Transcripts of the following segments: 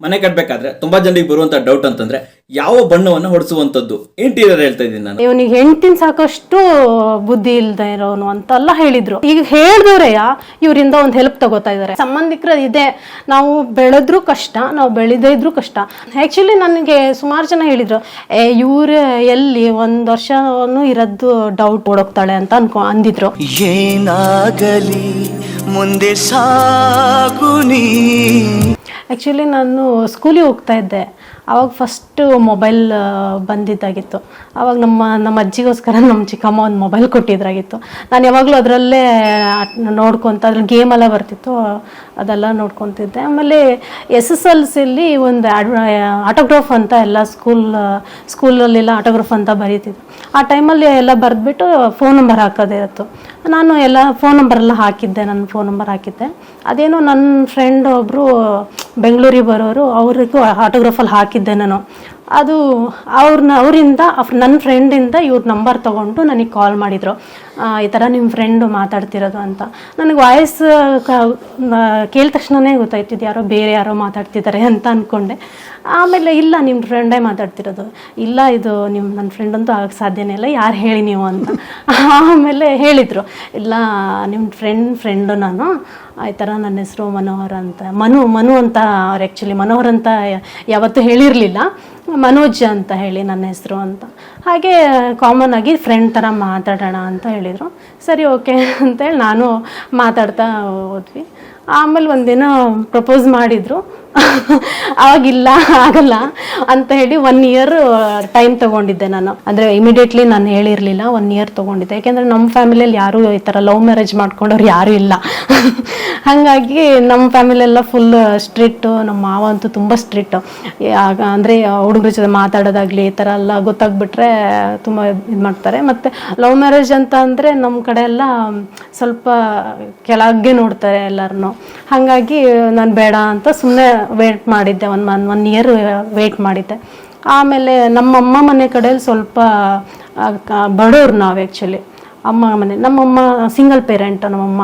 ಮನೆ ಕಟ್ಟಬೇಕಾದ್ರೆ ತುಂಬಾ ಜನರಿಗೆ ಬರುವಂತ ಡೌಟ್ ಅಂತಂದ್ರೆ ಯಾವ ಬಣ್ಣವನ್ನ ಹೊಡಿಸುವಂತದ್ದು ಇಂಟೀರಿಯರ್ ಹೇಳ್ತಾ ಇದ್ದೀನಿ ನಾನು. ಇವನಿಗೆ ಹೆಂಡತಿನ ಸಾಕಷ್ಟು ಬುದ್ಧಿ ಇಲ್ದೇ ಇರೋನು ಅಂತೆಲ್ಲ ಹೇಳಿದ್ರು. ಈಗ ಹೇಳ್ದವ್ರೆಯ ಇವರಿಂದ ಒಂದು ಹೆಲ್ಪ್ ತಗೋತಾ ಇದ್ದಾರೆ ಸಂಬಂಧಿಕರ ಇದೆ. ನಾವು ಬೆಳೆದ್ರು ಕಷ್ಟ ನಾವು ಬೆಳೆದೇ ಇದ್ರು ಕಷ್ಟ. ಆಕ್ಚುಲಿ ನನಗೆ ಸುಮಾರು ಜನ ಹೇಳಿದ್ರು ಏ ಇವ್ರ ಎಲ್ಲಿ ಒಂದ್ ವರ್ಷನೂ ಇರೋದು ಡೌಟ್ ಓಡೋಗ್ತಾಳೆ ಅಂತ ಅನ್ಕೊ ಅಂದಿದ್ರು. ಏನಾಗಲಿ ಮುಂದೆ ಸಾಕು ನೀ. ಆ್ಯಕ್ಚುಲಿ ನಾನು ಸ್ಕೂಲಿಗೆ ಹೋಗ್ತಾ ಇದ್ದೆ. ಆವಾಗ ಫಸ್ಟು ಮೊಬೈಲ್ ಬಂದಿದ್ದಾಗಿತ್ತು. ಆವಾಗ ನಮ್ಮ ನಮ್ಮ ಅಜ್ಜಿಗೋಸ್ಕರ ನಮ್ಮ ಚಿಕ್ಕಮ್ಮ ಒಂದು ಮೊಬೈಲ್ ಕೊಟ್ಟಿದ್ರಾಗಿತ್ತು. ನಾನು ಯಾವಾಗಲೂ ಅದರಲ್ಲೇ ನೋಡ್ಕೊತ, ಅದ್ರಲ್ಲಿ ಗೇಮ್ ಎಲ್ಲ ಬರ್ತಿತ್ತು. ಅದೆಲ್ಲ ನೋಡ್ಕೊತಿದ್ದೆ. ಆಮೇಲೆ ಎಸ್ ಎಸ್ ಎಲ್ ಸಿಲಿ ಒಂದು ಆಟೋಗ್ರಾಫ್ ಅಂತ ಎಲ್ಲ ಸ್ಕೂಲ್, ಸ್ಕೂಲಲ್ಲೆಲ್ಲ ಆಟೋಗ್ರಾಫ್ ಅಂತ ಬರೀತಿದ್ದೆ ಆ ಟೈಮಲ್ಲಿ ಎಲ್ಲ ಬರೆದ್ಬಿಟ್ಟು ಫೋನ್ ನಂಬರ್ ಹಾಕೋದೇ ಇರುತ್ತೆ ನಾನು ಎಲ್ಲ ಫೋನ್ ನಂಬರೆಲ್ಲ ಹಾಕಿದ್ದೆ, ನನ್ನ ಫೋನ್ ನಂಬರ್ ಹಾಕಿದ್ದೆ. ಅದೇನೋ ನನ್ನ ಫ್ರೆಂಡ್ ಒಬ್ಬರು ಬೆಂಗಳೂರಿಗೆ ಬರೋರು, ಅವ್ರಿಗೂ ಆಟೋಗ್ರಾಫಲ್ಲಿ ಹಾಕಿದ್ದೆ ನಾನು. ಅದು ಅವ್ರನ್ನ ಅವರಿಂದ ನನ್ನ ಫ್ರೆಂಡಿಂದ ಇವ್ರ ನಂಬರ್ ತೊಗೊಂಡು ನನಗೆ ಕಾಲ್ ಮಾಡಿದರು. ಈ ಥರ ನಿಮ್ಮ ಫ್ರೆಂಡು ಮಾತಾಡ್ತಿರೋದು ಅಂತ. ನನಗೆ ವಾಯ್ಸ್ ಕೇಳಿದ ತಕ್ಷಣನೇ ಗೊತ್ತಾಯ್ತಿದ್ದು ಯಾರೋ ಬೇರೆ ಯಾರೋ ಮಾತಾಡ್ತಿದ್ದಾರೆ ಅಂತ ಅಂದ್ಕೊಂಡೆ ಆಮೇಲೆ ಇಲ್ಲ ನಿಮ್ಮ ಫ್ರೆಂಡೇ ಮಾತಾಡ್ತಿರೋದು. ಇಲ್ಲ, ಇದು ನಿಮ್ಮ ನನ್ನ ಫ್ರೆಂಡ್ ಅಂತೂ ಆಗಕ್ಕೆ ಸಾಧ್ಯನೇ ಇಲ್ಲ, ಯಾರು ಹೇಳಿ ನೀವು ಅಂತ. ಆಮೇಲೆ ಹೇಳಿದರು. ಇಲ್ಲ ನಿಮ್ಮ ಫ್ರೆಂಡ್ ಫ್ರೆಂಡು ನಾನು. ಈ ಥರ ನನ್ನ ಹೆಸರು ಮನೋಹರ್ ಅಂತ. ಮನು ಮನು ಅಂತ ಅವ್ರು ಆ್ಯಕ್ಚುಲಿ ಮನೋಹರ್ ಅಂತ ಯಾವತ್ತೂ ಹೇಳಿರಲಿಲ್ಲ. ಮನೋಜ್ ಅಂತ ಹೇಳಿ ನನ್ನ ಹೆಸರು ಅಂತ. ಹಾಗೆ ಕಾಮನ್ ಆಗಿ ಫ್ರೆಂಡ್ ಥರ ಮಾತಾಡೋಣ ಅಂತ ಹೇಳಿದರು. ಸರಿ ಓಕೆ ಅಂತೇಳಿ ನಾನು ಮಾತಾಡ್ತಾ ಹೋದ್ವಿ. ಆಮೇಲೆ ಒಂದಿನ ಪ್ರಪೋಸ್ ಮಾಡಿದರು. ಆವಾಗಿಲ್ಲ ಆಗಲ್ಲ ಅಂತ ಹೇಳಿ ಒನ್ ಇಯರ್ ಟೈಮ್ ತಗೊಂಡಿದ್ದೆ ನಾನು. ಅಂದರೆ ಇಮಿಡಿಯೇಟ್ಲಿ ನಾನು ಹೇಳಿರಲಿಲ್ಲ ಒನ್ ಇಯರ್ ತೊಗೊಂಡಿದ್ದೆ. ಯಾಕೆಂದರೆ ನಮ್ಮ ಫ್ಯಾಮಿಲಿಯಲ್ಲಿ ಯಾರೂ ಈ ಥರ ಲವ್ ಮ್ಯಾರೇಜ್ ಮಾಡ್ಕೊಂಡವ್ರು ಯಾರೂ ಇಲ್ಲ. ಹಾಗಾಗಿ ನಮ್ಮ ಫ್ಯಾಮಿಲಿ ಎಲ್ಲ ಫುಲ್ ಸ್ಟ್ರಿಕ್ಟು ನಮ್ಮ ಮಾವ ಅಂತೂ ತುಂಬ ಸ್ಟ್ರಿಕ್ಟು ಅಂದರೆ ಹುಡುಗರ ಜೊತೆ ಮಾತಾಡೋದಾಗಲಿ, ಈ ಥರ ಎಲ್ಲ ಗೊತ್ತಾಗ್ಬಿಟ್ರೆ ತುಂಬ ಇದು ಮಾಡ್ತಾರೆ. ಮತ್ತು ಲವ್ ಮ್ಯಾರೇಜ್ ಅಂತ ಅಂದರೆ ನಮ್ಮ ಕಡೆ ಎಲ್ಲ ಸ್ವಲ್ಪ ಕೆಳಗೆ ನೋಡ್ತಾರೆ ಎಲ್ಲರನ್ನು ಹಾಗಾಗಿ ನಾನು ಬೇಡ ಅಂತ ಸುಮ್ಮನೆ ವೇಟ್ ಮಾಡಿದ್ದೆ. ಒಂದು ಮನ್ ಒನ್ ಇಯರ್ ವೇಟ್ ಮಾಡಿದ್ದೆ. ಆಮೇಲೆ ನಮ್ಮಮ್ಮ ಮನೆ ಕಡೆಯಲ್ಲಿ ಸ್ವಲ್ಪ ಬಡವ್ರು ನಾವು ಆ್ಯಕ್ಚುಲಿ ಅಮ್ಮ ಮನೆ, ನಮ್ಮಮ್ಮ ಸಿಂಗಲ್ ಪೇರೆಂಟ್ ನಮ್ಮಮ್ಮ.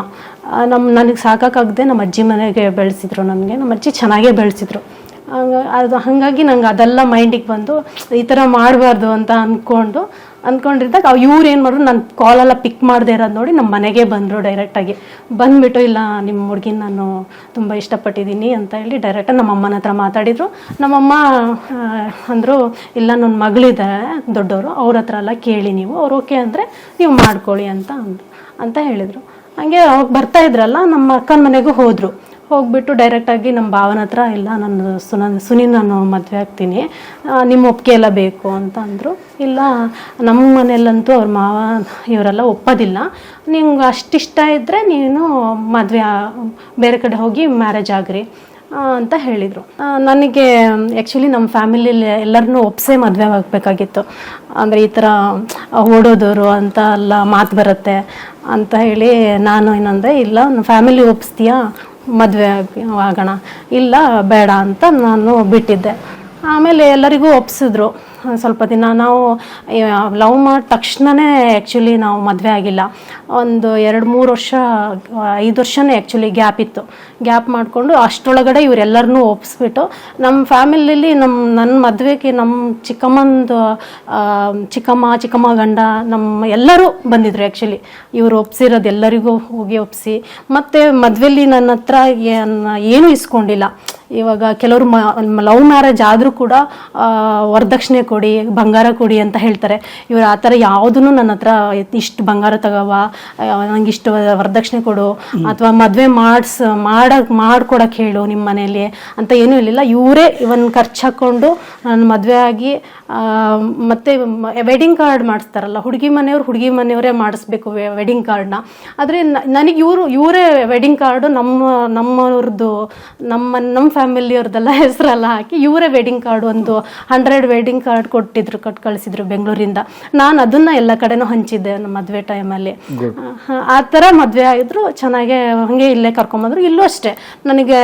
ನಮ್ಮ ನನಗೆ ಸಾಕಾಗದೆ ನಮ್ಮ ಅಜ್ಜಿ ಮನೆಗೆ ಬೆಳೆಸಿದ್ರು ನನಗೆ. ನಮ್ಮ ಅಜ್ಜಿ ಚೆನ್ನಾಗೇ ಬೆಳೆಸಿದ್ರು. ಅದು ಹಾಗಾಗಿ ನಂಗೆ ಅದೆಲ್ಲ ಮೈಂಡಿಗೆ ಬಂದು, ಈ ಥರ ಮಾಡಬಾರ್ದು ಅಂತ ಅಂದ್ಕೊಂಡು ಅಂದ್ಕೊಂಡಿದ್ದಾಗ ಅವ್ ಇವ್ರು ಏನು ಮಾಡಿದ್ರು ನನ್ನ ಕಾಲೆಲ್ಲ ಪಿಕ್ ಮಾಡದೇ ಇರೋದು ನೋಡಿ ನಮ್ಮ ಮನೆಗೆ ಬಂದರು ಡೈರೆಕ್ಟಾಗಿ ಬಂದುಬಿಟ್ಟು, ಇಲ್ಲ ನಿಮ್ಮ ಹುಡುಗಿನ ನಾನು ತುಂಬ ಇಷ್ಟಪಟ್ಟಿದ್ದೀನಿ ಅಂತ ಹೇಳಿ ಡೈರೆಕ್ಟಾಗಿ ನಮ್ಮ ಅಮ್ಮನ ಹತ್ರ ಮಾತಾಡಿದರು. ನಮ್ಮಮ್ಮ ಅಂದರು, ಇಲ್ಲ ನನ್ನ ಮಗಳಿದ್ದಾರೆ ದೊಡ್ಡವರು, ಅವ್ರ ಹತ್ರ ಎಲ್ಲ ಕೇಳಿ ನೀವು, ಅವ್ರು ಓಕೆ ಅಂದರೆ ನೀವು ಮಾಡ್ಕೊಳ್ಳಿ ಅಂತ ಅಂದರು. ಅಂತ ಹೇಳಿದರು. ಹಂಗೆ ಅವ್ರು ಬರ್ತಾ ಇದ್ರಲ್ಲ, ನಮ್ಮ ಅಕ್ಕನ ಮನೆಗೂ ಹೋದರು. ಹೋಗ್ಬಿಟ್ಟು ಡೈರೆಕ್ಟಾಗಿ ನಮ್ಮ ಭಾವನ ಹತ್ರ ಇಲ್ಲ ನಾನು ಸುನ ಸುನಿ ನಾನು ಮದುವೆ ಆಗ್ತೀನಿ ನಿಮ್ಮ ಒಪ್ಪಿಗೆ ಎಲ್ಲ ಬೇಕು ಅಂತ ಅಂದರು. ಇಲ್ಲ ನಮ್ಮ ಮನೆಯಲ್ಲಂತೂ ಅವ್ರ ಮಾವ ಇವರೆಲ್ಲ ಒಪ್ಪೋದಿಲ್ಲ. ನಿಮ್ಗೆ ಅಷ್ಟಿಷ್ಟ ಇದ್ದರೆ ನೀನು ಮದುವೆ ಬೇರೆ ಕಡೆ ಹೋಗಿ ಮ್ಯಾರೇಜ್ ಆಗ್ರಿ ಅಂತ ಹೇಳಿದರು. ನನಗೆ ಆ್ಯಕ್ಚುಲಿ ನಮ್ಮ ಫ್ಯಾಮಿಲಿಯಲ್ಲಿ ಎಲ್ಲರನ್ನೂ ಒಪ್ಸೇ ಮದುವೆ ಆಗಬೇಕಾಗಿತ್ತು. ಅಂದರೆ ಈ ಥರ ಓಡೋದವರು ಅಂತ ಎಲ್ಲ ಮಾತು ಬರುತ್ತೆ ಅಂತ ಹೇಳಿ ನಾನು ಏನಂದರೆ ಇಲ್ಲ ಫ್ಯಾಮಿಲಿ ಒಪ್ಸ್ತೀಯಾ? ಮದುವೆ ಆಗೋಣ. ಇಲ್ಲ ಬೇಡ ಅಂತ ನಾನು ಬಿಟ್ಟಿದ್ದೆ. ಆಮೇಲೆ ಎಲ್ಲರಿಗೂ ಒಪ್ಸಿದ್ರು. ಒಂದ್ ಸ್ವಲ್ಪ ದಿನ ನಾವು ಲವ್ ಮಾಡಿದ ತಕ್ಷಣವೇ ಆ್ಯಕ್ಚುಲಿ ನಾವು ಮದುವೆ ಆಗಿಲ್ಲ. ಒಂದು ಎರಡು ಮೂರು ವರ್ಷ, ಐದು ವರ್ಷನೇ ಆ್ಯಕ್ಚುಲಿ ಗ್ಯಾಪ್ ಇತ್ತು. ಗ್ಯಾಪ್ ಮಾಡಿಕೊಂಡು ಅಷ್ಟರೊಳಗಡೆ ಇವರೆಲ್ಲರನ್ನೂ ಒಪ್ಪಿಸ್ಬಿಟ್ಟು ನಮ್ಮ ಫ್ಯಾಮಿಲಿಲಿ ನಮ್ಮ ನನ್ನ ಮದುವೆಗೆ ನಮ್ಮ ಚಿಕ್ಕಮ್ಮಂದು ಚಿಕ್ಕಮ್ಮ ಚಿಕ್ಕಮ್ಮ ಗಂಡ ನಮ್ಮ ಎಲ್ಲರೂ ಬಂದಿದ್ರು ಆ್ಯಕ್ಚುಲಿ ಇವರು ಒಪ್ಸಿರೋದು ಎಲ್ಲರಿಗೂ ಹೋಗಿ ಒಪ್ಪಿಸಿ ಮತ್ತು ಮದುವೆಯಲ್ಲಿ ನನ್ನ ಹತ್ರ ಏನೂ ಇಸ್ಕೊಂಡಿಲ್ಲ. ಇವಾಗ ಕೆಲವರು ಲವ್ ಮ್ಯಾರೇಜ್ ಆದರೂ ಕೂಡ ವರದಕ್ಷಿಣೆ ಕೊಡಿ, ಬಂಗಾರ ಕೊಡಿ ಅಂತ ಹೇಳ್ತಾರೆ. ಇವರು ಆ ಥರ ಯಾವುದನ್ನು ನನ್ನ ಹತ್ರ ಇಷ್ಟು ಬಂಗಾರ ತಗೋವಾ ನಂಗೆ ಇಷ್ಟು ವರದಕ್ಷಿಣೆ ಕೊಡು, ಅಥವಾ ಮದುವೆ ಮಾಡಿಸ್ ಮಾಡಕ್ ಮಾಡ್ಕೊಡಕ್ಕೆ ಹೇಳು ನಿಮ್ಮ ಮನೆಯಲ್ಲಿ ಅಂತ ಏನೂ ಇರಲಿಲ್ಲ ಇವರೇ ಇವನ್ ಖರ್ಚು ಹಾಕ್ಕೊಂಡು ನನ್ನ ಮದುವೆ ಆಗಿ ಮತ್ತೆ ವೆಡ್ಡಿಂಗ್ ಕಾರ್ಡ್ ಮಾಡಿಸ್ತಾರಲ್ಲ, ಹುಡುಗಿ ಮನೆಯವ್ರು ಹುಡುಗಿ ಮನೆಯವರೇ ಮಾಡಿಸ್ಬೇಕು ವೆಡ್ಡಿಂಗ್ ಕಾರ್ಡ್ನ ಆದರೆ ನನಗೆ ಇವರು, ಇವರೇ ವೆಡ್ಡಿಂಗ್ ಕಾರ್ಡು ನಮ್ಮ, ನಮ್ಮವ್ರದ್ದು, ನಮ್ಮ ನಮ್ಮ ಫ್ಯಾಮಿಲಿಯವ್ರದ್ದೆಲ್ಲ ಹೆಸರೆಲ್ಲ ಹಾಕಿ ಇವರೇ ವೆಡ್ಡಿಂಗ್ ಕಾರ್ಡ್ ಒಂದು ಹಂಡ್ರೆಡ್ ವೆಡ್ಡಿಂಗ್ ಕಾರ್ಡ್ ಕೊಟ್ಟಿದ್ರು ಕೊಟ್ಟು ಕಳಿಸಿದ್ರು ಬೆಂಗಳೂರಿಂದ. ನಾನು ಅದನ್ನ ಎಲ್ಲ ಕಡೆನೂ ಹಂಚಿದ್ದೆ ನಮ್ಮ ಮದುವೆ ಟೈಮಲ್ಲಿ ಆ ಥರ ಮದುವೆ ಆಗಿದ್ರು ಚೆನ್ನಾಗೆ ಹಾಗೆ ಇಲ್ಲೇ ಕರ್ಕೊಂಬಂದ್ರು ಇಲ್ಲೂ ಅಷ್ಟೇ. ನನಗೆ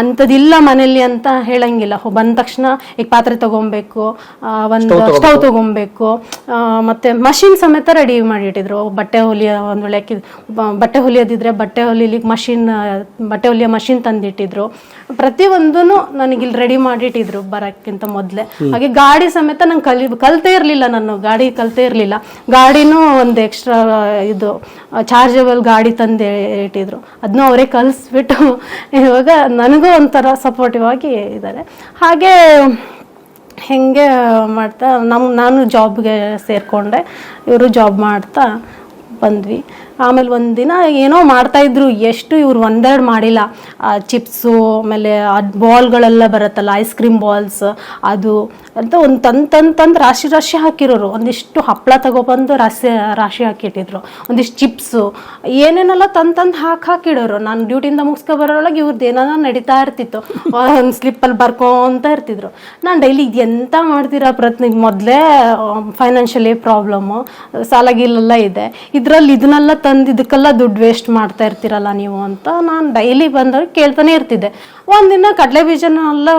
ಅಂಥದ್ದಿಲ್ಲ ಮನೇಲಿ ಅಂತ ಹೇಳಂಗಿಲ್ಲ. ಬಂದ ತಕ್ಷಣ ಈಗ ಪಾತ್ರೆ ತಗೊಬೇಕು ಒಂದು ಸ್ಟವ್ ತಗೊಬೇಕು. ಮತ್ತೆ ಮಷಿನ್ ಸಮೇತ ರೆಡಿ ಮಾಡಿಟ್ಟಿದ್ರು. ಬಟ್ಟೆ ಹೊಲಿಯ ಒಂದು ವೇಳೆ ಬಟ್ಟೆ ಹೊಲಿಯೋದಿದ್ರೆ ಬಟ್ಟೆ ಹೊಲಿಲಿಕ್ಕೆ ಮಷಿನ್ ಬಟ್ಟೆ ಹೊಲಿಯೋ ಮಷಿನ್ ತಂದಿಟ್ಟಿದ್ರು. ಪ್ರತಿ ಪ್ರತಿಯೊಂದೂ ನನಗೆ ಇಲ್ಲಿ ರೆಡಿ ಮಾಡಿಟ್ಟಿದ್ರು ಬರೋಕ್ಕಿಂತ ಮೊದಲೇ. ಹಾಗೆ ಗಾಡಿ ಸಮೇತ ನಂಗೆ ಕಲಿ ಕಲ್ತೇ ಇರಲಿಲ್ಲ ನಾನು ಗಾಡಿ ಕಲಿತೇ ಇರಲಿಲ್ಲ. ಗಾಡಿನೂ ಒಂದು ಎಕ್ಸ್ಟ್ರಾ ಇದು ಚಾರ್ಜಬಲ್ ಗಾಡಿ ತಂದು ಇಟ್ಟಿದ್ರು. ಅದನ್ನೂ ಅವರೇ ಕಲಿಸ್ಬಿಟ್ಟು ಇವಾಗ ನನಗೂ ಒಂಥರ ಸಪೋರ್ಟಿವ್ ಆಗಿ ಇದ್ದಾರೆ ಹಾಗೆ ಹೆಂಗೆ ಮಾಡ್ತಾ ನಮ್ಮ ನಾನು ಜಾಬ್ಗೆ ಸೇರಿಕೊಂಡೆ ಇವರು ಜಾಬ್ ಮಾಡ್ತಾ ಬಂದ್ವಿ. ಆಮೇಲೆ ಒಂದಿನ ಏನೋ ಮಾಡ್ತಾಯಿದ್ರು ಎಷ್ಟು ಇವ್ರು ಒಂದೆರಡು ಮಾಡಿಲ್ಲ. ಚಿಪ್ಸು, ಆಮೇಲೆ ಬಾಲ್ಗಳೆಲ್ಲ ಬರುತ್ತಲ್ಲ, ಐಸ್ ಕ್ರೀಮ್ ಬಾಲ್ಸ್, ಅದು ಅಂತ ಒಂದು ತಂದು ತಂದು ತಂದು ರಾಶಿ ರಾಶಿ ಹಾಕಿರೋರು. ಒಂದಿಷ್ಟು ಹಪ್ಪಳ ತಗೊಬಂದು ರಾಶಿ ರಾಶಿ ಹಾಕಿಟ್ಟಿದ್ರು. ಒಂದಿಷ್ಟು ಚಿಪ್ಸು, ಏನೇನೆಲ್ಲ ತಂದು ತಂದು ಹಾಕಿ ಹಾಕಿಡೋರು. ನಾನು ಡ್ಯೂಟಿಯಿಂದ ಮುಗಿಸ್ಕೊ ಬರೋಳಗೆ ಇವ್ರದ್ದು ಏನಾರ ನಡೀತಾ ಇರ್ತಿತ್ತು. ಒಂದು ಸ್ಲಿಪ್ಪಲ್ಲಿ ಬರ್ಕೊಂತ ಇರ್ತಿದ್ರು. ನಾನು ಡೈಲಿ ಇದು ಎಂತ ಮಾಡ್ತೀರಾ ಪ್ರತಿ ಮೊದಲೇ ಫೈನಾನ್ಷಿಯಲಿ ಪ್ರಾಬ್ಲಮ್ಮು ಸಾಲ ಗೀಲೆಲ್ಲ ಇದೆ. ಇದರಲ್ಲಿ ಇದನ್ನೆಲ್ಲ ತಂದು ಇದಕ್ಕೆಲ್ಲ ದುಡ್ಡು ವೇಸ್ಟ್ ಮಾಡ್ತಾ ಇರ್ತೀರಲ್ಲ ನೀವು ಅಂತ ನಾನು ಡೈಲಿ ಬಂದಾಗ ಕೇಳ್ತಾನೆ ಇರ್ತಿದ್ದೆ. ಒಂದಿನ ಕಡಲೆ ಬೀಜನೆಲ್ಲ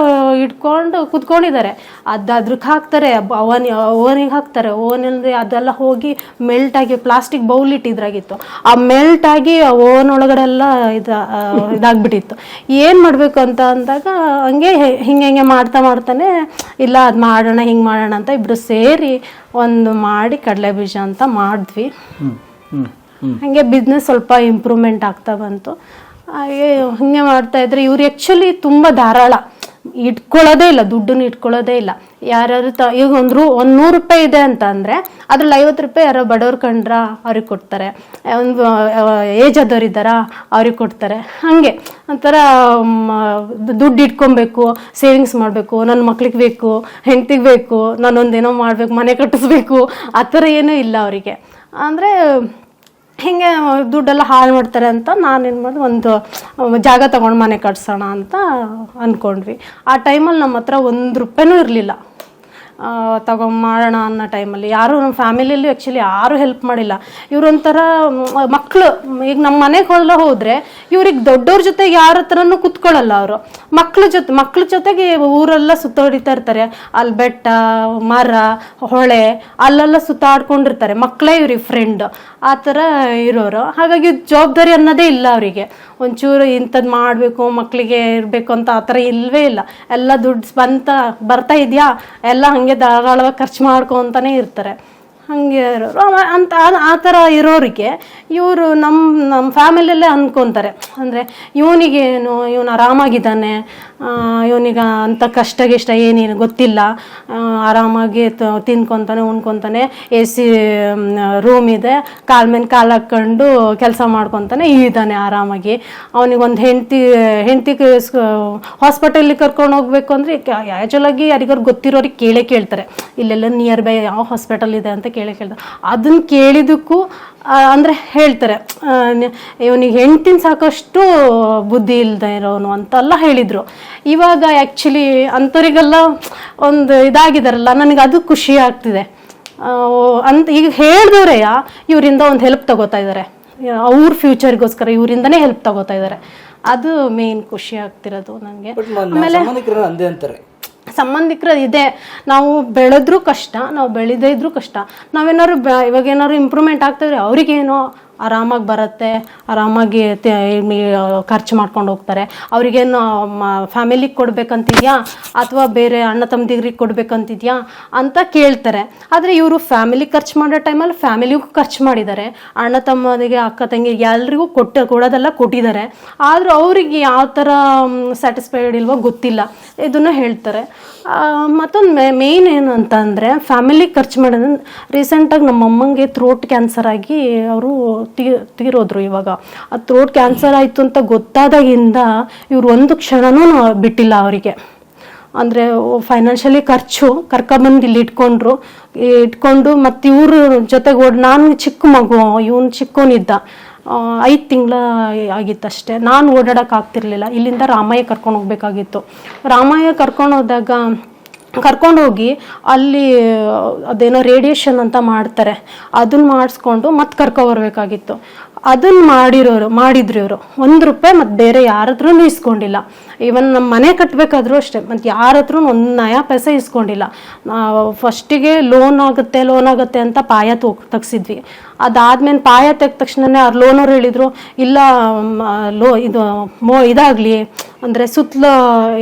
ಇಟ್ಕೊಂಡು ಕುತ್ಕೊಂಡಿದ್ದಾರೆ. ಅದು ಅದ್ರಕ್ಕೆ ಹಾಕ್ತಾರೆ ಅವನ್ ಓವನಿಗೆ ಹಾಕ್ತಾರೆ ಓವನಲ್ಲಿ ಅದೆಲ್ಲ ಹೋಗಿ ಮೆಲ್ಟ್ ಆಗಿ ಪ್ಲಾಸ್ಟಿಕ್ ಬೌಲ್ ಇಟ್ಟಿದ್ರಾಗಿತ್ತು. ಆ ಮೆಲ್ಟ್ ಆಗಿ ಓವನ್ ಒಳಗಡೆ ಎಲ್ಲ ಇದು ಇದಾಗ್ಬಿಟ್ಟಿತ್ತು. ಏನು ಮಾಡಬೇಕು ಅಂತ ಅಂದಾಗ ಹಂಗೆ ಹಿಂಗೆ ಹಿಂಗೆ ಮಾಡ್ತಾ ಮಾಡ್ತಾನೆ, ಇಲ್ಲ ಅದು ಮಾಡೋಣ, ಹಿಂಗೆ ಮಾಡೋಣ ಅಂತ ಇಬ್ಬರು ಸೇರಿ ಒಂದು ಮಾಡಿ ಕಡಲೆ ಬೀಜ ಅಂತ ಮಾಡಿದ್ವಿ. ಹಾಗೆ ಬಿಸ್ನೆಸ್ ಸ್ವಲ್ಪ ಇಂಪ್ರೂವ್ಮೆಂಟ್ ಆಗ್ತಾ ಬಂತು. ಹಾಗೆ ಹಿಂಗೆ ಮಾಡ್ತಾ ಇದ್ರೆ ಇವ್ರು ಆ್ಯಕ್ಚುಲಿ ತುಂಬ ಧಾರಾಳ. ಇಟ್ಕೊಳ್ಳೋದೇ ಇಲ್ಲ, ದುಡ್ಡನ್ನು ಇಟ್ಕೊಳ್ಳೋದೇ ಇಲ್ಲ. ಯಾರು ತ, ಈಗ ಒಂದು ರೂ ಒಂದು ನೂರು ರೂಪಾಯಿ ಇದೆ ಅಂತ ಅಂದರೆ ಅದ್ರಲ್ಲಿ ಐವತ್ತು ರೂಪಾಯಿ ಯಾರೋ ಬಡವ್ರು ಕಂಡ್ರ ಅವ್ರಿಗೆ ಕೊಡ್ತಾರೆ. ಒಂದು ಏಜ್ ಆದವ್ರು ಇದ್ದಾರಾ ಅವ್ರಿಗೆ ಕೊಡ್ತಾರೆ. ಹಾಗೆ ಒಂಥರ ದುಡ್ಡು ಇಟ್ಕೊಬೇಕು ಸೇವಿಂಗ್ಸ್ ಮಾಡಬೇಕು ನನ್ನ ಮಕ್ಳಿಗೆ ಬೇಕು, ಹೆಂಡ್ತಿಗೆ ಬೇಕು ನಾನೊಂದೇನೋ ಮಾಡಬೇಕು, ಮನೆ ಕಟ್ಟಿಸ್ಬೇಕು, ಆ ಥರ ಏನೂ ಇಲ್ಲ ಅವರಿಗೆ. ಅಂದರೆ ಹಿಂಗೆ ದುಡ್ಡೆಲ್ಲ ಹಾಳು ಮಾಡ್ತಾರೆ ಅಂತ ನಾನೇನು ಮಾಡಿದೆ, ಒಂದು ಜಾಗ ತಗೊಂಡು ಮನೆ ಕಟ್ಸೋಣ ಅಂತ ಅಂದ್ಕೊಂಡ್ವಿ ಆ ಟೈಮಲ್ಲಿ ನಮ್ಮ ಹತ್ರ ಒಂದು ರೂಪಾಯಿನೂ ಇರಲಿಲ್ಲ. ತಗೊಂಡು ಮಾಡೋಣ ಅನ್ನೋ ಟೈಮಲ್ಲಿ. ಯಾರು ನಮ್ಮ ಫ್ಯಾಮಿಲಿಯಲ್ಲಿ ಆ್ಯಕ್ಚುಲಿ ಯಾರೂ ಹೆಲ್ಪ್ ಮಾಡಿಲ್ಲ. ಇವರೊಂಥರ ಮಕ್ಕಳು ಈಗ ನಮ್ಮ ಮನೆಗೆ ಹೋಲ್ಲ ಹೋದರೆ ಇವ್ರಿಗೆ ದೊಡ್ಡವ್ರ ಜೊತೆ ಯಾರ ಹತ್ರನೂ ಕುತ್ಕೊಳ್ಳಲ್ಲ ಅವರು. ಮಕ್ಳ ಜೊತೆ, ಮಕ್ಳ ಜೊತೆಗೆ ಊರೆಲ್ಲ ಸುತ್ತಾಡಿತಾ ಇರ್ತಾರೆ. ಅಲ್ಲಿ ಬೆಟ್ಟ, ಮರ, ಹೊಳೆ, ಅಲ್ಲೆಲ್ಲ ಸುತ್ತಾಡ್ಕೊಂಡಿರ್ತಾರೆ. ಮಕ್ಕಳೇ ಇವ್ರಿಗೆ ಫ್ರೆಂಡ್ ಆ ಥರ ಇರೋರು. ಹಾಗಾಗಿ ಜವಾಬ್ದಾರಿ ಅನ್ನೋದೇ ಇಲ್ಲ ಅವರಿಗೆ. ಒಂಚೂರು ಇಂಥದ್ದು ಮಾಡಬೇಕು ಮಕ್ಕಳಿಗೆ ಇರಬೇಕು ಅಂತ ಆ ಥರ ಇಲ್ಲವೇ ಇಲ್ಲ. ಎಲ್ಲ ದುಡ್ಡು ಬಂತ, ಬರ್ತಾ ಇದೆಯಾ? ಎಲ್ಲ ಹಾಗೆ ಧಾರಾಳವಾಗಿ ಖರ್ಚು ಮಾಡ್ಕೊತಾನೆ ಇರ್ತಾರೆ. ಹಾಗೆ ಇರೋರು. ಅಂತ, ಆ- ಥರ ಇರೋರಿಗೆ ಇವರು ನಮ್ಮ ನಮ್ಮ ಫ್ಯಾಮಿಲಿಯಲ್ಲೇ ಅಂದ್ಕೊತಾರೆ. ಅಂದರೆ ಇವನಿಗೇನು, ಇವನು ಆರಾಮಾಗಿದ್ದಾನೆ ಇವನಿಗೆ ಅಂಥ ಕಷ್ಟ ಗಿಷ್ಟ ಏನೇನು ಗೊತ್ತಿಲ್ಲ. ಆರಾಮಾಗಿ ತಿನ್ಕೊತಾನೆ ಉಣ್ಕೊತಾನೆ ಎ ಸಿ ರೂಮ್ ಇದೆ. ಕಾಲ ಮೇಲೆ ಕಾಲು ಹಾಕ್ಕೊಂಡು ಕೆಲಸ ಮಾಡ್ಕೊತಾನೆ ಇದ್ದಾನೆ ಆರಾಮಾಗಿ. ಅವನಿಗೆ ಒಂದು ಹೆಂಡ್ತಿ ಹೆಂಡ್ತಿಗೆ ಹಾಸ್ಪಿಟಲಿಗೆ ಕರ್ಕೊಂಡು ಹೋಗ್ಬೇಕು ಅಂದರೆ ಆ್ಯಕ್ಚುಲಾಗಿ ಯಾರಿಗಾರು ಗೊತ್ತಿರೋರಿಗೆ ಕೇಳೇ ಕೇಳ್ತಾರೆ. ಇಲ್ಲೆಲ್ಲ ನಿಯರ್ ಬೈ ಯಾವ ಹಾಸ್ಪಿಟಲ್ ಇದೆ ಅಂತ ಕೇಳೇ ಕೇಳ್ತಾರೆ. ಅದನ್ನು ಕೇಳಿದ್ದಕ್ಕೂ ಆ, ಅಂದ್ರೆ ಹೇಳ್ತಾರೆ ಇವನಿಗೆ ಹೆಂಡ್ತಿನ ಸಾಕಷ್ಟು ಬುದ್ಧಿ ಇಲ್ಲದೆ ಇರೋನು ಅಂತೆಲ್ಲ ಹೇಳಿದರು. ಇವಾಗ ಆ್ಯಕ್ಚುಲಿ ಅಂಥವ್ರಿಗೆಲ್ಲ ಒಂದು ಇದಾಗಿದಾರಲ್ಲ ನನಗೆ ಅದು ಖುಷಿ ಆಗ್ತಿದೆ. ಅಂತ ಈಗ ಹೇಳಿದವರೆಯ ಇವರಿಂದ ಒಂದು ಹೆಲ್ಪ್ ತಗೋತಾ ಇದ್ದಾರೆ ಅವ್ರ ಫ್ಯೂಚರ್ಗೋಸ್ಕರ ಇವರಿಂದನೇ ಹೆಲ್ಪ್ ತಗೋತಾ ಇದ್ದಾರೆ ಅದು ಮೇನ್ ಖುಷಿ ಆಗ್ತಿರೋದು ನನಗೆ ಆಮೇಲೆ ಅಂದೇ ಅಂತಾರೆ. ಸಂಬಂಧಿಕರು ಇದೆ ನಾವು ಬೆಳೆದ್ರೂ ಕಷ್ಟ, ನಾವು ಬೆಳೆದೇ ಇದ್ರೂ ಕಷ್ಟ. ನಾವೇನಾದ್ರು ಇವಾಗ ಏನಾದ್ರು ಇಂಪ್ರೂವ್ಮೆಂಟ್ ಆಗ್ತಿದ್ರೆ ಅವ್ರಿಗೇನೋ ಆರಾಮಾಗಿ ಬರುತ್ತೆ, ಆರಾಮಾಗಿ ಖರ್ಚು ಮಾಡ್ಕೊಂಡು ಹೋಗ್ತಾರೆ. ಅವ್ರಿಗೇನು ಫ್ಯಾಮಿಲಿಗೆ ಕೊಡ್ಬೇಕಂತಿದ್ಯಾ? ಅಥವಾ ಬೇರೆ ಅಣ್ಣ ತಮ್ಮದಿಗ್ರಿಗೆ ಕೊಡ್ಬೇಕಂತಿದ್ಯಾ? ಅಂತ ಕೇಳ್ತಾರೆ. ಆದರೆ ಇವರು ಫ್ಯಾಮಿಲಿ ಖರ್ಚು ಮಾಡೋ ಟೈಮಲ್ಲಿ ಫ್ಯಾಮಿಲಿಗೂ ಖರ್ಚು ಮಾಡಿದ್ದಾರೆ. ಅಣ್ಣ ತಮ್ಮನಿಗೆ ಅಕ್ಕ ತಂಗಿ ಎಲ್ರಿಗೂ ಕೊಟ್ಟು, ಕೊಡೋದೆಲ್ಲ ಕೊಟ್ಟಿದ್ದಾರೆ. ಆದರೂ ಅವರಿಗೆ ಯಾವ ಥರ ಸ್ಯಾಟಿಸ್ಫೈಡ್ ಇಲ್ವೋ ಗೊತ್ತಿಲ್ಲ. ಇದನ್ನು ಹೇಳ್ತಾರೆ. ಮತ್ತೊಂದು ಮೇ, ಮೇನ್ ಏನು ಅಂತ ಫ್ಯಾಮಿಲಿ ಖರ್ಚು ಮಾಡೋದು ರೀಸೆಂಟಾಗಿ ನಮ್ಮ ಅಮ್ಮಂಗೆ ಥ್ರೋಟ್ ಕ್ಯಾನ್ಸರ್ ಆಗಿ ಅವರು ತೀ, ತೀರೋದ್ರು ಇವಾಗ. ಆ ಥ್ರೋಟ್ ಕ್ಯಾನ್ಸರ್ ಆಯಿತು ಅಂತ ಗೊತ್ತಾದಾಗಿಂದ ಇವ್ರು ಒಂದು ಕ್ಷಣನೂ ಬಿಟ್ಟಿಲ್ಲ ಅವರಿಗೆ. ಅಂದರೆ ಫೈನಾನ್ಷಿಯಲಿ ಖರ್ಚು, ಕರ್ಕೊಬಂದು ಇಲ್ಲಿ ಇಟ್ಕೊಂಡ್ರು. ಇಟ್ಕೊಂಡು ಮತ್ತು ಇವ್ರ ಜೊತೆಗೆ ಓಡ್, ನಾನು ಚಿಕ್ಕ ಮಗು, ಇವನು ಚಿಕ್ಕವನಿದ್ದ ಐದು ತಿಂಗಳ ಆಗಿತ್ತಷ್ಟೇ. ನಾನು ಓಡಾಡೋಕ್ಕಾಗ್ತಿರ್ಲಿಲ್ಲ ಇಲ್ಲಿಂದ ರಾಮಯ್ಯ ಕರ್ಕೊಂಡು ಹೋಗ್ಬೇಕಾಗಿತ್ತು. ರಾಮಯ್ಯ ಕರ್ಕೊಂಡು ಹೋದಾಗ ಕರ್ಕೊಂಡು ಹೋಗಿ ಅಲ್ಲಿ, ಅದೇನೋ ರೇಡಿಯೇಷನ್ ಅಂತ ಮಾಡ್ತಾರೆ. ಅದನ್ನ ಮಾಡಿಸ್ಕೊಂಡು ಮತ್ತೆ ಕರ್ಕೊಬರ್ಬೇಕಾಗಿತ್ತು ಅದನ್ನ ಮಾಡಿರೋರು, ಮಾಡಿದ್ರು ಇವರು. ಒಂದು ರೂಪಾಯಿ ಮತ್ತು ಬೇರೆ ಯಾರಾದರೂ ಇಸ್ಕೊಂಡಿಲ್ಲ. ಈವನ್ ನಮ್ಮ ಮನೆ ಕಟ್ಟಬೇಕಾದ್ರೂ ಅಷ್ಟೇ. ಮತ್ತು ಯಾರ ಹತ್ರ ಒಂದು ನಯ ಪೈಸೆ ಇಸ್ಕೊಂಡಿಲ್ಲ. ಫಸ್ಟಿಗೆ ಲೋನ್ ಆಗುತ್ತೆ ಲೋನ್ ಆಗುತ್ತೆ ಅಂತ ಪಾಯ ತೋಗ್ ತೆಗ್ಸಿದ್ವಿ. ಅದಾದ್ಮೇಲೆ ಪಾಯ ತೆಗ್ದ ತಕ್ಷಣನೇ ಅವ್ರು ಲೋನವ್ರು ಹೇಳಿದ್ರು ಇಲ್ಲ ಲೋ ಇದು ಮೋ ಇದಾಗ್ಲಿ. ಅಂದ್ರೆ ಸುತ್ತಲ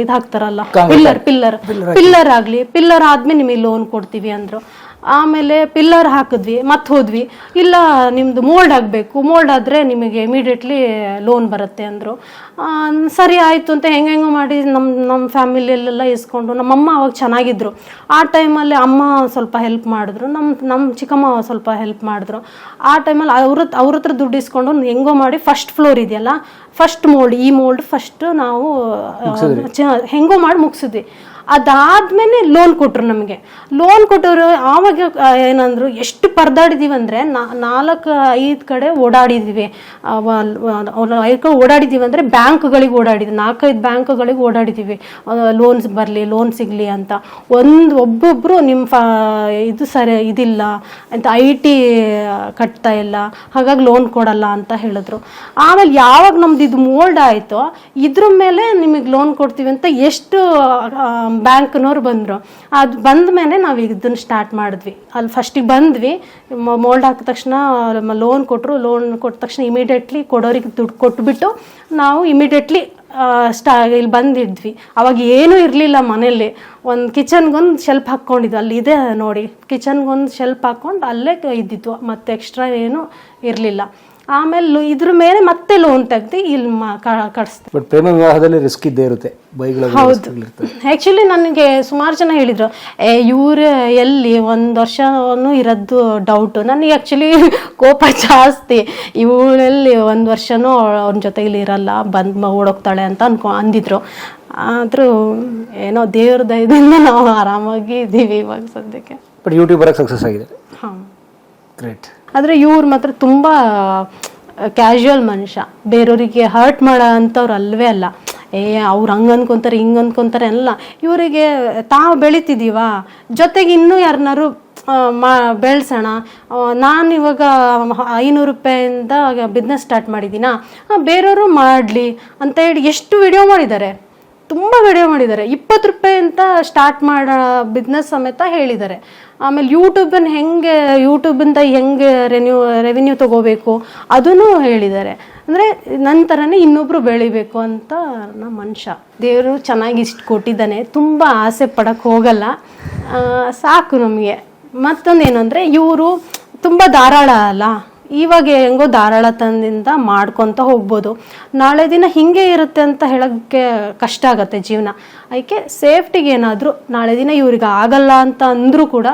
ಇದಾಗ್ತಾರಲ್ಲ ಪಿಲ್ಲರ್ ಪಿಲ್ಲರ್. ಪಿಲ್ಲರ್ ಆಗ್ಲಿ ಪಿಲ್ಲರ್ ಆದ್ಮೇಲೆ ನಿಮಗೆ ಲೋನ್ ಕೊಡ್ತೀವಿ ಅಂದ್ರು. ಆಮೇಲೆ ಪಿಲ್ಲರ್ ಹಾಕಿದ್ವಿ ಮತ್ತೆ ಹೋದ್ವಿ. ಇಲ್ಲ ನಿಮ್ದು ಮೋಲ್ಡ್ ಆಗಬೇಕು. ಮೋಲ್ಡ್ ಆದರೆ ನಿಮಗೆ ಇಮಿಡಿಯೇಟ್ಲಿ ಲೋನ್ ಬರುತ್ತೆ ಅಂದರು. ಸರಿ ಆಯಿತು ಅಂತ ಹೆಂಗೆ ಹೆಂಗೋ ಮಾಡಿ ನಮ್ಮ ನಮ್ಮ ಫ್ಯಾಮಿಲಿಯಲ್ಲೆಲ್ಲ ಇಸ್ಕೊಂಡು ನಮ್ಮಮ್ಮ ಅವಾಗ ಚೆನ್ನಾಗಿದ್ರು. ಆ ಟೈಮಲ್ಲಿ ಅಮ್ಮ ಸ್ವಲ್ಪ ಹೆಲ್ಪ್ ಮಾಡಿದ್ರು ನಮ್ಮ ನಮ್ಮ ಚಿಕ್ಕಮ್ಮ ಸ್ವಲ್ಪ ಹೆಲ್ಪ್ ಮಾಡಿದ್ರು. ಆ ಟೈಮಲ್ಲಿ ಅವ್ರ ಅವ್ರ ಹತ್ರ ದುಡ್ಡು ಇಸ್ಕೊಂಡು ಹೆಂಗೋ ಮಾಡಿ ಫಸ್ಟ್ ಫ್ಲೋರ್ ಇದೆಯಲ್ಲ ಫಸ್ಟ್ ಮೋಲ್ಡ್ ಈ ಮೋಲ್ಡ್ ಫಸ್ಟ್ ನಾವು ಹೆಂಗೋ ಮಾಡಿ ಮುಗಿಸಿದ್ವಿ. ಅದಾದ್ಮೇಲೆ ಲೋನ್ ಕೊಟ್ರು ನಮಗೆ. ಲೋನ್ ಕೊಟ್ಟರು ಆವಾಗ ಏನಂದ್ರು, ಎಷ್ಟು ಪರದಾಡಿದೀವಿ ಅಂದರೆ ನಾಲ್ಕು, ಐದು ಕಡೆ ಓಡಾಡಿದ್ದೀವಿ ಐದು ಕಡೆ ಓಡಾಡಿದ್ದೀವಿ ಅಂದರೆ ಬ್ಯಾಂಕ್ಗಳಿಗೆ ಓಡಾಡಿದ್ವಿ. ನಾಲ್ಕೈದು ಬ್ಯಾಂಕ್ಗಳಿಗೆ ಓಡಾಡಿದ್ದೀವಿ ಲೋನ್ಸ್ ಬರಲಿ ಲೋನ್ ಸಿಗಲಿ ಅಂತ. ಒಂದು ಒಬ್ಬೊಬ್ಬರು ನಿಮ್ಮ ಫ, ಇದು ಸರಿ, ಇದಿಲ್ಲ. ಅಂತ ಐ ಟಿ ಕಟ್ತಾ ಇಲ್ಲ. ಹಾಗಾಗಿ ಲೋನ್ ಕೊಡಲ್ಲ ಅಂತ ಹೇಳಿದ್ರು. ಆಮೇಲೆ ಯಾವಾಗ ನಮ್ದು ಇದು ಮೋಲ್ಡ್ ಆಯಿತೋ, ಇದ್ರ ಮೇಲೆ ನಿಮಗೆ ಲೋನ್ ಕೊಡ್ತೀವಿ ಅಂತ ಎಷ್ಟು ಬ್ಯಾಂಕ್ನವ್ರು ಬಂದರು. ಅದು ಬಂದ ಮೇಲೆ ನಾವು ಇದನ್ನು ಸ್ಟಾರ್ಟ್ ಮಾಡಿದ್ವಿ. ಅಲ್ಲಿ ಫಸ್ಟಿಗೆ ಬಂದ್ವಿ ಮೋಲ್ಡ್ ಹಾಕಿದ ತಕ್ಷಣ ಲೋನ್ ಕೊಟ್ಟರು ಲೋನ್ ಕೊಟ್ಟ ತಕ್ಷಣ ಇಮಿಡಿಯೇಟ್ಲಿ ಕೊಡೋರಿಗೆ ದುಡ್ಡು ಕೊಟ್ಬಿಟ್ಟು ನಾವು ಇಮಿಡಿಯೇಟ್ಲಿ ಸ್ಟಾ ಇಲ್ಲಿ ಬಂದಿದ್ವಿ. ಅವಾಗ ಏನೂ ಇರಲಿಲ್ಲ ಮನೇಲಿ ಒಂದು ಕಿಚನ್ಗೊಂದು ಶೆಲ್ಫ್ ಹಾಕ್ಕೊಂಡಿದ್ದು ಅಲ್ಲಿ ಇದೆ ನೋಡಿ. ಕಿಚನ್ಗೊಂದು ಶೆಲ್ಫ್ ಹಾಕ್ಕೊಂಡು ಅಲ್ಲೇ ಇದ್ದಿತ್ತು. ಮತ್ತು ಎಕ್ಸ್ಟ್ರಾ ಏನೂ ಇರಲಿಲ್ಲ. ಆಮೇಲೆ ಇದ್ರ ಮೇಲೆ ಮತ್ತೆ ಲೋನ್ ತೆಗ್ದು ಇಲ್ಲಿ ಬಟ್ ಪ್ರೇಮ ವಿವಾಹದಲ್ಲಿ ರಿಸ್ಕ್ ಇದ್ದೇ ಇರುತ್ತೆ. ಬೈಗಳ ಹೌದು. ಆ್ಯಕ್ಚುಲಿ ನನಗೆ ಸುಮಾರು ಜನ ಹೇಳಿದರು ಏ ಇವ್ರು ಎಲ್ಲಿ ಒಂದು ವರ್ಷನೂ ಇರೋದು ಡೌಟ್ ನನಗೆ ಆ್ಯಕ್ಚುಲಿ ಕೋಪ ಜಾಸ್ತಿ. ಇವಳೆಲ್ಲಿ ಒಂದು ವರ್ಷನೂ ಅವ್ನ ಜೊತೆಲಿ ಇರಲ್ಲ ಬಂದು ಓಡೋಗ್ತಾಳೆ ಅಂತ ಅನ್ಕೊ ಅಂದಿದ್ರು. ಆದರೂ ಏನೋ ದೇವ್ರ ದಯದಿಂದ ನಾವು ಆರಾಮಾಗಿ ಇದ್ದೀವಿ ಇವಾಗ ಸದ್ಯಕ್ಕೆ. ಬಟ್ ಯೂಟ್ಯೂಬ್ ಬರಕ್ಕೆ ಸಕ್ಸಸ್ ಆಗಿದೆ. ಹಾಂ. ಗ್ರೇಟ್ ಆದರೆ ಇವ್ರು ಮಾತ್ರ ತುಂಬ ಕ್ಯಾಶುವಲ್ ಮನುಷ್ಯ. ಬೇರೆಯವರಿಗೆ ಹರ್ಟ್ ಮಾಡೋ ಅಂಥವ್ರು ಅಲ್ವೇ ಅಲ್ಲ. ಏ, ಅವ್ರು ಹಂಗೆ ಅನ್ಕೊಂತಾರೆ, ಹಿಂಗೆ ಅನ್ಕೊಂತಾರೆ ಅಲ್ಲ ಇವರಿಗೆ ತಾವು ಬೆಳಿತಿದ್ದೀವ ಜೊತೆಗೆ ಇನ್ನೂ ಯಾರನ್ನಾರು ಮಾ, ಬೆಳೆಸೋಣ? ನಾನು ಇವಾಗ ಐನೂರು ರೂಪಾಯಿಂದ ಬಿಸ್ನೆಸ್ ಸ್ಟಾರ್ಟ್ ಮಾಡಿದ್ದೀನಾ? ಬೇರೆಯವರು ಮಾಡಲಿ ಅಂತ ಹೇಳಿ ಎಷ್ಟು ವಿಡಿಯೋ ಮಾಡಿದ್ದಾರೆ? ತುಂಬ ವಿಡಿಯೋ ಮಾಡಿದ್ದಾರೆ. ಇಪ್ಪತ್ತು ರೂಪಾಯಿ ಅಂತ ಸ್ಟಾರ್ಟ್ ಮಾಡೋ ಬಿಸ್ನೆಸ್ ಸಮೇತ ಹೇಳಿದ್ದಾರೆ. ಆಮೇಲೆ ಯೂಟ್ಯೂಬನ್ನು ಹೆಂಗೆ ಯೂಟ್ಯೂಬಿಂದ ಹೆಂಗೆ ರೆನ್ಯೂ ರೆವಿನ್ಯೂ ತಗೋಬೇಕು ಅದನ್ನು ಹೇಳಿದ್ದಾರೆ. ಅಂದರೆ ನನ್ನ ಥರನೇ ಇನ್ನೊಬ್ಬರು ಬೆಳಿಬೇಕು ಅಂತ ನಮ್ಮ ಮನುಷ್ಯ. ದೇವರು ಚೆನ್ನಾಗಿ ಇಷ್ಟು ಕೊಟ್ಟಿದ್ದಾನೆ. ತುಂಬ ಆಸೆ ಪಡಕ್ಕೆ ಹೋಗಲ್ಲ. ಸಾಕು ನಮಗೆ. ಮತ್ತೊಂದು ಏನಂದರೆ ಇವರು ತುಂಬ ಧಾರಾಳ ಅಲ್ಲ. ಇವಾಗ ಹೆಂಗೋ ಧಾರಾಳತನದಿಂದ ಮಾಡ್ಕೊತ ಹೋಗ್ಬೋದು. ನಾಳೆ ದಿನ ಹಿಂಗೆ ಇರುತ್ತೆ ಅಂತ ಹೇಳೋಕ್ಕೆ ಕಷ್ಟ ಆಗುತ್ತೆ ಜೀವನ. ಅದಕ್ಕೆ ಸೇಫ್ಟಿಗೆ ಏನಾದರೂ ನಾಳೆ ದಿನ ಇವ್ರಿಗೆ ಆಗಲ್ಲ ಅಂತ ಅಂದರೂ ಕೂಡ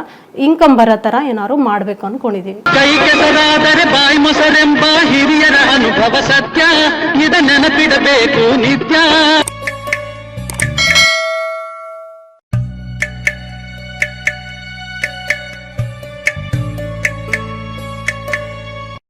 ಇನ್ಕಮ್ ಬರೋ ಥರ ಏನಾದ್ರು ಮಾಡಬೇಕು ಅಂದ್ಕೊಂಡಿದ್ದೀವಿ ಕೈ ಕೆಸರಾದರೆ ಬಾಯಿ ಮೊಸರೆಂಬ ಹಿರಿಯರ ಅನುಭವ ಸತ್ಯ. ಇದ ನೆನಪಿಡಬೇಕು ನಿತ್ಯ.